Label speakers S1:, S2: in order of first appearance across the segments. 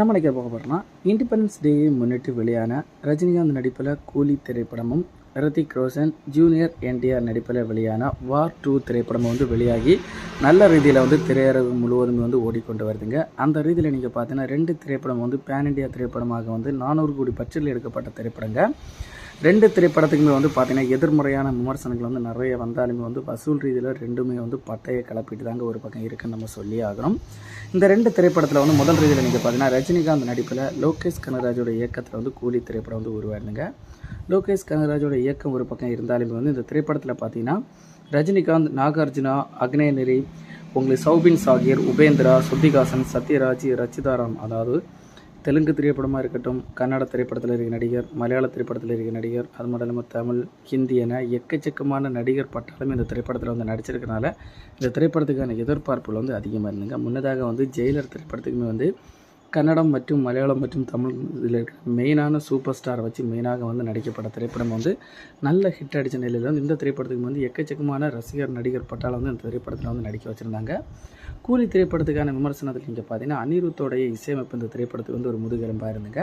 S1: நம்ம நினைக்க போக போகிறோம்னா இண்டிபெண்டன்ஸ் டேயை முன்னிட்டு வெளியான ரஜினிகாந்த் நடிப்பில் கூலி திரைப்படமும் ரித்திக் ரோஷன் ஜூனியர் என்டிஆர் நடிப்பில் வெளியான வார் டூ திரைப்படமும் வந்து வெளியாகி நல்ல ரீதியில் வந்து திரையரங்கு முழுவதும் வந்து ஓடிக்கொண்டு வருதுங்க. அந்த ரீதியில் நீங்கள் பார்த்தீங்கன்னா ரெண்டு திரைப்படம் வந்து பேன் இண்டியா திரைப்படமாக வந்து நானூறு கோடி பட்ஜெட்டில் எடுக்கப்பட்ட திரைப்படங்க. ரெண்டு திரைப்படத்துக்குமே வந்து பார்த்திங்கன்னா எதிர்மறையான விமர்சனங்கள் வந்து நிறைய வந்தாலுமே வந்து வசூல் ரீதியில் ரெண்டுமே வந்து பட்டையை கிளப்பிட்டு தாங்க ஒரு பக்கம் இருக்குன்னு நம்ம சொல்லி ஆகணும். இந்த ரெண்டு திரைப்படத்தில் வந்து முதல் ரீதியில் நீங்கள் பார்த்தீங்கன்னா ரஜினிகாந்த் நடிப்பில் லோகேஷ் கனகராஜோட இயக்கத்தில் வந்து கூலி திரைப்படம் வந்து உருவாயிருந்துங்க. லோகேஷ் கனகராஜோட இயக்கம் ஒரு பக்கம் இருந்தாலுமே வந்து இந்த திரைப்படத்தில் பார்த்தீங்கன்னா ரஜினிகாந்த் நாகார்ஜுனா அக்னேநெறி உங்களுக்கு சௌபின் சாகிர் உபேந்திரா சுத்திகாசன் சத்யராஜ் ரச்சிதாராம் அதாவது தெலுங்கு திரைப்படமாக இருக்கட்டும் கன்னட திரைப்படத்தில் இருக்க நடிகர் மலையாள திரைப்படத்தில் இருக்க நடிகர் அது மட்டும் இல்லாமல் தமிழ் ஹிந்தி என எக்கச்சக்கமான நடிகர் பட்டாலும் இந்த திரைப்படத்தில் வந்து நடிச்சிருக்கனால இந்த திரைப்படத்துக்கான எதிர்பார்ப்புகள் வந்து அதிகமாக இருந்துங்க. முன்னதாக வந்து ஜெயிலர் திரைப்படத்துக்குமே வந்து கன்னடம் மற்றும் மலையாளம் மற்றும் தமிழ் இதில் இருக்கிற மெயினான சூப்பர் ஸ்டாரை வச்சு மெயினாக வந்து நடிக்கப்பட்ட திரைப்படம் வந்து நல்ல ஹிட் அடித்த நிலையில் வந்து இந்த திரைப்படத்துக்கு வந்து எக்கச்சக்கமான ரசிகர் நடிகர் பட்டாளம் வந்து இந்த திரைப்படத்தில் வந்து நடிக்க வச்சுருந்தாங்க. கூலி திரைப்படத்துக்கான விமர்சனத்தில் நீங்கள் பார்த்தீங்கன்னா அனிருத்தோடைய இசையமைப்பு இந்த திரைப்படத்துக்கு வந்து ஒரு முதுகெலும்பாக இருந்துங்க.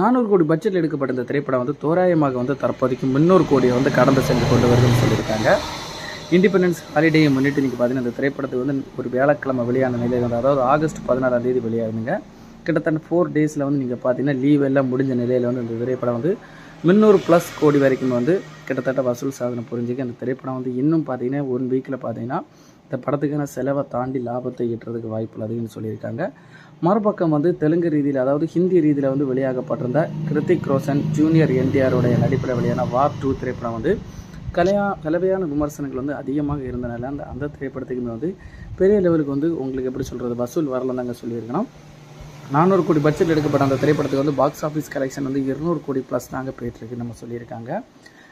S1: நானூறு கோடி பட்ஜெட்டில் எடுக்கப்பட்ட இந்த திரைப்படம் வந்து தோராயமாக வந்து தற்போதைக்கு முன்னூறு கோடியை வந்து கடந்து சென்று கொண்டு வருதுன்னு சொல்லியிருக்காங்க. இண்டிபெண்டன்ஸ் ஹாலிடேயை முன்னிட்டு நீங்கள் பார்த்தீங்கன்னா இந்த திரைப்படத்துக்கு வந்து ஒரு வியாழக்கிழமை வெளியான நிலையில் அதாவது ஆகஸ்ட் பதினாறாம் தேதி வெளியாகுதுங்க. கிட்டத்தட்ட ஃபோர் டேஸில் வந்து நீங்கள் பார்த்தீங்கன்னா லீவ் எல்லாம் முடிஞ்ச நிலையில் வந்து இந்த திரைப்படம் வந்து முந்நூறு ப்ளஸ் கோடி வரைக்கும் வந்து கிட்டத்தட்ட வசூல் சாதனை புரிஞ்சுக்க அந்த திரைப்படம் வந்து இன்னும் பார்த்தீங்கன்னா ஒன் வீக்கில் பார்த்தீங்கன்னா இந்த படத்துக்கான செலவை தாண்டி லாபத்தை ஈட்டுறதுக்கு வாய்ப்பு அதுன்னு சொல்லியிருக்காங்க. மறுபக்கம் வந்து தெலுங்கு ரீதியில் அதாவது ஹிந்தி ரீதியில் வந்து வெளியாகப்பட்டிருந்த கிருத்திக் ரோஷன் ஜூனியர் என்டிஆருடைய நடிப்பில் வெளியான வார் டூ திரைப்படம் வந்து கலையா கலவையான விமர்சனங்கள் வந்து அதிகமாக இருந்தனால அந்த அந்த திரைப்படத்துக்குமே வந்து பெரிய லெவலுக்கு வந்து உங்களுக்கு எப்படி சொல்கிறது வசூல் வரலன்னு தாங்க சொல்லியிருக்கணும். நானூறு கோடி பட்ஜெட் எடுக்கப்பட்ட அந்த திரைப்படத்துக்கு வந்து பாக்ஸ் ஆஃபீஸ் கலெக்ஷன் வந்து இருநூறு கோடி ப்ளஸ் தாங்க போயிட்டுருக்கு நம்ம சொல்லியிருக்காங்க.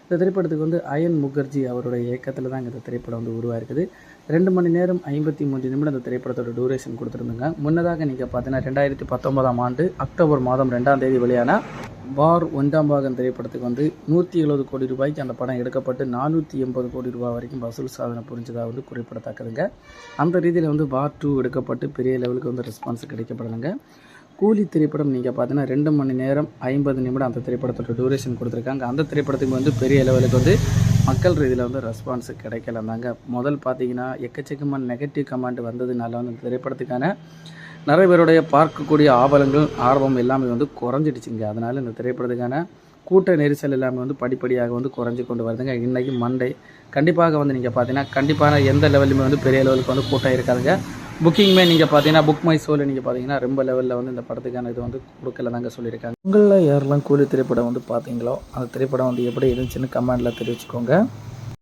S1: இந்த திரைப்படத்துக்கு வந்து அயன் முகர்ஜி அவருடைய இயக்கத்தில் தான் இந்த திரைப்படம் வந்து உருவாயிருக்குது. ரெண்டு மணி நேரம் ஐம்பத்தி மூன்று நிமிடம் இந்த திரைப்படத்தோட டூரேஷன் கொடுத்துருந்துங்க. முன்னதாக நீங்கள் பார்த்தீங்கன்னா ரெண்டாயிரத்தி பத்தொன்பதாம் ஆண்டு அக்டோபர் மாதம் ரெண்டாம் தேதி வெளியான பார் ஒன்றாம் பாகம் திரைப்படத்துக்கு வந்து நூற்றி எழுபது கோடி ரூபாய்க்கு அந்த படம் எடுக்கப்பட்டு நானூற்றி எண்பது கோடி ரூபாய் வரைக்கும் வசூல் சாதனை புரிஞ்சதாக வந்து குறிப்பிடத்தக்கதுங்க. அந்த ரீதியில் வந்து பார் டூ எடுக்கப்பட்டு பெரிய லெவலுக்கு வந்து ரெஸ்பான்ஸ் கிடைக்கப்படலைங்க. கூலி திரைப்படம் நீங்கள் பார்த்தீங்கன்னா ரெண்டு மணி நேரம் ஐம்பது நிமிடம் அந்த திரைப்படத்தோட டூரேஷன் கொடுத்துருக்காங்க. அந்த திரைப்படத்துக்கு வந்து பெரிய லெவலுக்கு வந்து மக்கள் ரீதியில் வந்து ரெஸ்பான்ஸ் கிடைக்கல தாங்க. முதல் பார்த்தீங்கன்னா எக்கச்சக்கமான நெகட்டிவ் கமெண்ட் வந்ததுனால வந்து இந்த திரைப்படத்துக்கான நிறைய பேருடைய பார்க்கக்கூடிய ஆவலங்கள் ஆர்வம் எல்லாமே வந்து குறைஞ்சிடுச்சுங்க. அதனால் இந்த திரைப்படத்துக்கான கூட்ட நெரிசல் எல்லாமே வந்து படிப்படியாக வந்து குறைஞ்சி கொண்டு வருதுங்க. இன்றைக்கி மண்டே கண்டிப்பாக வந்து நீங்கள் பார்த்தீங்கன்னா கண்டிப்பான எந்த லெவலுமே வந்து பெரிய லெவலுக்கு வந்து கூட்டம் இருக்காதுங்க. புக்கிங்குமே நீங்கள் பார்த்தீங்கன்னா புக் மை ஷோவில் நீங்கள் பார்த்தீங்கன்னா ரொம்ப லெவலில் வந்து இந்த படத்துக்கான இது வந்து கொடுக்கல தாங்க சொல்லியிருக்காங்க. உங்களில் யாரெல்லாம் கூலி திரைப்படம் வந்து பார்த்தீங்களோ அந்த திரைப்படம் வந்து எப்படி இருந்துச்சுன்னு கமெண்டில் தெரிவிச்சுக்கோங்க.